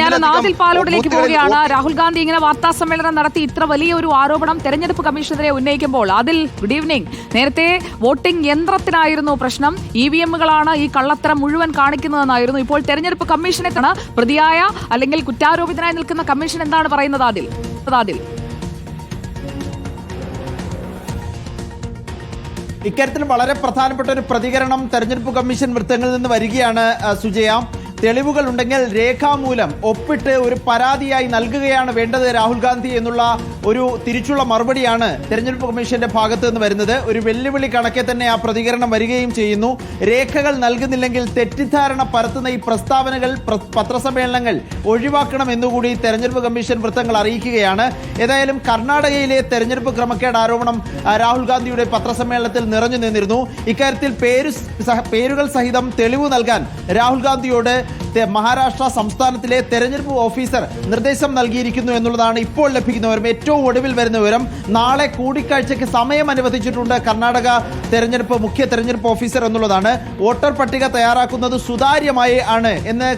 ഞാൻ നാസിൽ നാദിൽ പാലോടിലേക്ക് പോവുകയാണ്. രാഹുൽ ഗാന്ധി ഇങ്ങനെ വാർത്താ സമ്മേളനം നടത്തി ഇത്ര വലിയ ഒരു ആരോപണം തെരഞ്ഞെടുപ്പ് കമ്മീഷനെതിരെ ഉന്നയിക്കുമ്പോൾ അതിൽ ഗുഡ് ഈവനിങ് നേരത്തെ വോട്ടിംഗ് യന്ത്രത്തിനായിരുന്നു പ്രശ്നം. ഇ വി എമ്മുകളാണ് ഈ കള്ളത്തരം മുഴുവൻ കാണിക്കുന്നതെന്നായിരുന്നു. ഇപ്പോൾ തെരഞ്ഞെടുപ്പ് കമ്മീഷനെ തന്നെ പ്രതിയായ അല്ലെങ്കിൽ കുറ്റാരോപിതനായി നിൽക്കുന്ന കമ്മീഷൻ എന്താണ് പറയുന്നത് അതിൽ അതിൽ ഇക്കാര്യത്തിൽ വളരെ പ്രധാനപ്പെട്ട ഒരു പ്രതികരണം തെരഞ്ഞെടുപ്പ് കമ്മീഷൻ വൃത്തങ്ങളിൽ നിന്ന് വരികയാണ് സുജയ. തെളിവുകൾ ഉണ്ടെങ്കിൽ രേഖാമൂലം ഒപ്പിട്ട് ഒരു പരാതിയായി നൽകുകയാണ് വേണ്ടത് രാഹുൽ ഗാന്ധി എന്നുള്ള ഒരു തിരിച്ചുള്ള മറുപടിയാണ് തെരഞ്ഞെടുപ്പ് കമ്മീഷന്റെ ഭാഗത്ത് നിന്ന് വരുന്നത്. ഒരു വെല്ലുവിളി കണക്കെ തന്നെ ആ പ്രതികരണം വരികയും ചെയ്യുന്നു. രേഖകൾ നൽകുന്നില്ലെങ്കിൽ തെറ്റിദ്ധാരണ പരത്തുന്ന ഈ പ്രസ്താവനകൾ പ്ര- പത്രസമ്മേളനങ്ങൾ ഒഴിവാക്കണം എന്നുകൂടി തെരഞ്ഞെടുപ്പ് കമ്മീഷൻ വൃത്തങ്ങൾ അറിയിക്കുകയാണ്. ഏതായാലും കർണാടകയിലെ തെരഞ്ഞെടുപ്പ് ക്രമക്കേട് ആരോപണം രാഹുൽ ഗാന്ധിയുടെ പത്രസമ്മേളനത്തിൽ നിറഞ്ഞു നിന്നിരുന്നു. ഇക്കാര്യത്തിൽ പേരുകൾ സഹിതം തെളിവ് നൽകാൻ രാഹുൽ ഗാന്ധിയോട് മഹാരാഷ്ട്ര സംസ്ഥാനത്തിലെ തെരഞ്ഞെടുപ്പ് ഓഫീസർ നിർദ്ദേശം നൽകിയിരിക്കുന്നു എന്നുള്ളതാണ് ഇപ്പോൾ ലഭിക്കുന്ന വിവരം ഏറ്റവും ഒടുവിൽ വരുന്ന വിവരം. നാളെ കൂടിക്കാഴ്ചയ്ക്ക് സമയം അനുവദിച്ചിട്ടുണ്ട് കർണാടക തെരഞ്ഞെടുപ്പ് മുഖ്യ തെരഞ്ഞെടുപ്പ് ഓഫീസർ എന്നുള്ളതാണ്. വോട്ടർ പട്ടിക തയ്യാറാക്കുന്നത് സുതാര്യമായി ആണ് എന്ന്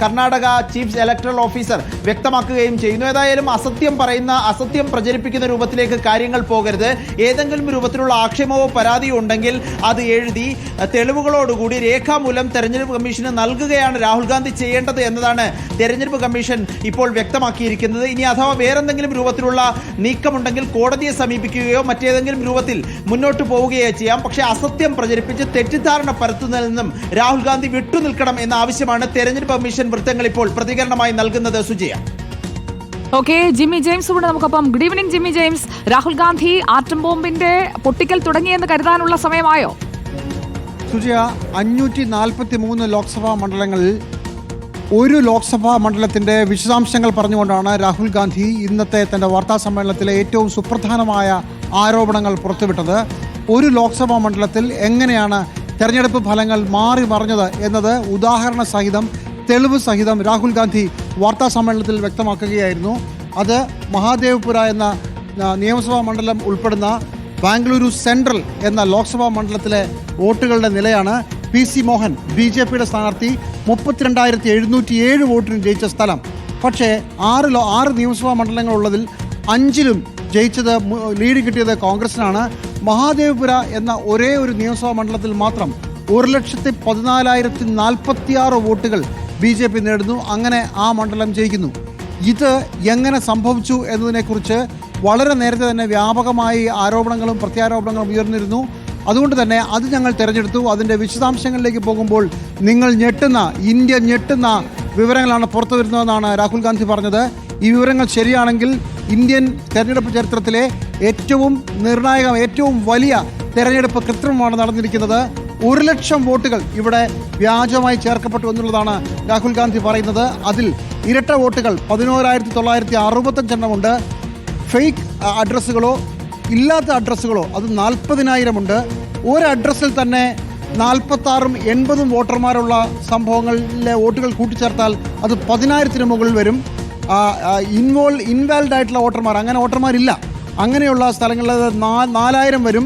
കർണാടക ചീഫ് ഇലക്ടറൽ ഓഫീസർ വ്യക്തമാക്കുകയും ചെയ്യുന്നു. ഏതായാലും അസത്യം പറയുന്ന അസത്യം പ്രചരിപ്പിക്കുന്ന രൂപത്തിലേക്ക് കാര്യങ്ങൾ പോകരുത്. ഏതെങ്കിലും രൂപത്തിലുള്ള ആക്ഷേപമോ പരാതിയോ ഉണ്ടെങ്കിൽ അത് എഴുതി തെളിവുകളോടുകൂടി രേഖാമൂലം തെരഞ്ഞെടുപ്പ് കമ്മീഷന് നൽകുകയാണ് രാഹുൽ ഗാന്ധി ചെയ്യേണ്ടത് എന്നതാണ് തെരഞ്ഞെടുപ്പ് കമ്മീഷൻ ഇപ്പോൾ വ്യക്തമാക്കിയിരിക്കുന്നത്. ഇനി അഥവാ വേറെന്തെങ്കിലും രൂപത്തിലുള്ള നീക്കമുണ്ടെങ്കിൽ കോടതിയെ സമീപിക്കുകയോ മറ്റേതെങ്കിലും രൂപത്തിൽ മുന്നോട്ട് പോവുകയോ ചെയ്യാം. പക്ഷേ അസത്യം പ്രചരിപ്പിച്ച് തെറ്റിദ്ധാരണ പരത്തുന്നതിൽ നിന്നും രാഹുൽ ഗാന്ധി വിട്ടുനിൽക്കണം എന്ന ആവശ്യമാണ് തെരഞ്ഞെടുപ്പ് കമ്മീഷൻ വൃത്തങ്ങൾ ഇപ്പോൾ പ്രതികരണമായി നൽകുന്നത് സുജയ. ഓക്കെ ജിമ്മി ജെയിംസ് കൂടെ നമുക്കൊപ്പം good evening Jimmy James Rahul Gandhi atom ബോംബിന്റെ പൊട്ടിക്കൽ തുടങ്ങിയെന്ന് കരുതാനുള്ള സമയമായോ? സുജയ അഞ്ഞൂറ്റി നാൽപ്പത്തി മൂന്ന് ലോക്സഭാ മണ്ഡലങ്ങളിൽ ഒരു ലോക്സഭാ മണ്ഡലത്തിന്റെ വിശദാംശങ്ങൾ പറഞ്ഞുകൊണ്ടാണ് രാഹുൽ ഗാന്ധി ഇന്നത്തെ തന്റെ വാർത്താ സമ്മേളനത്തിലെ ഏറ്റവും സുപ്രധാനമായ ആരോപണങ്ങൾ പുറത്തുവിട്ടത്. ഒരു ലോക്സഭാ മണ്ഡലത്തിൽ എങ്ങനെയാണ് തെരഞ്ഞെടുപ്പ് ഫലങ്ങൾ മാറി മറിഞ്ഞത് എന്നത് ഉദാഹരണ സഹിതം തെളിവ് സഹിതം രാഹുൽ ഗാന്ധി വാർത്താ സമ്മേളനത്തിൽ വ്യക്തമാക്കുകയായിരുന്നു. അത് മഹാദേവ്പുര എന്ന നിയമസഭാ മണ്ഡലം ഉൾപ്പെടുന്ന ബാംഗ്ലൂരു സെൻട്രൽ എന്ന ലോക്സഭാ മണ്ഡലത്തിലെ വോട്ടുകളുടെ നിലയാണ് P C Mohan B J പിയുടെ സ്ഥാനാർത്ഥി മുപ്പത്തിരണ്ടായിരത്തി എഴുന്നൂറ്റി ഏഴ് വോട്ടിന് ജയിച്ച സ്ഥലം. പക്ഷേ ആറ് ലോ ആറ് നിയമസഭാ മണ്ഡലങ്ങളുള്ളതിൽ അഞ്ചിലും ജയിച്ചത് ലീഡ് കിട്ടിയത് കോൺഗ്രസിനാണ്. മഹാദേവപുര എന്ന ഒരേ ഒരു നിയമസഭാ മണ്ഡലത്തിൽ മാത്രം ഒരു ലക്ഷത്തി പതിനാലായിരത്തി നാൽപ്പത്തി ആറ് വോട്ടുകൾ ബി ജെ പി നേടുന്നു. അങ്ങനെ ആ മണ്ഡലം ജയിക്കുന്നു. ഇത് എങ്ങനെ സംഭവിച്ചു എന്നതിനെക്കുറിച്ച് വളരെ നേരത്തെ തന്നെ വ്യാപകമായി ആരോപണങ്ങളും പ്രത്യാരോപണങ്ങളും ഉയർന്നിരുന്നു. അതുകൊണ്ട് തന്നെ അത് ഞങ്ങൾ തിരഞ്ഞെടുത്തു. അതിന്റെ വിശദാംശങ്ങളിലേക്ക് പോകുമ്പോൾ നിങ്ങൾ ഞെട്ടുന്ന ഇന്ത്യ ഞെട്ടുന്ന വിവരങ്ങളാണ് പുറത്തു വരുന്നതെന്നാണ് രാഹുൽ ഗാന്ധി പറഞ്ഞത്. ഈ വിവരങ്ങൾ ശരിയാണെങ്കിൽ ഇന്ത്യൻ തെരഞ്ഞെടുപ്പ് ചരിത്രത്തിലെ ഏറ്റവും നിർണായക ഏറ്റവും വലിയ തെരഞ്ഞെടുപ്പ് കൃത്രിമമാണ് നടന്നിരിക്കുന്നത്. ഒരു ലക്ഷം വോട്ടുകൾ ഇവിടെ വ്യാജമായി ചേർക്കപ്പെട്ടു എന്നുള്ളതാണ് രാഹുൽ ഗാന്ധി പറയുന്നത്. അതിൽ ഇരട്ട വോട്ടുകൾ പതിനോരായിരത്തി തൊള്ളായിരത്തി അറുപത്തഞ്ചെണ്ണമുണ്ട് ഫേക്ക് അഡ്രസ്സുകളോ ഇല്ലാത്ത അഡ്രസ്സുകളോ അത് നാൽപ്പതിനായിരമുണ്ട്. ഒരു അഡ്രസ്സിൽ തന്നെ നാൽപ്പത്താറും എൺപതും വോട്ടർമാരുള്ള സംഭവങ്ങളിലെ വോട്ടുകൾ കൂട്ടിച്ചേർത്താൽ അത് പതിനായിരത്തിന് മുകളിൽ വരും. ഇൻവോൾ ഇൻവാലിഡ് ആയിട്ടുള്ള വോട്ടർമാർ അങ്ങനെ വോട്ടർമാരില്ല. അങ്ങനെയുള്ള സ്ഥലങ്ങളിൽ നാലായിരം വരും.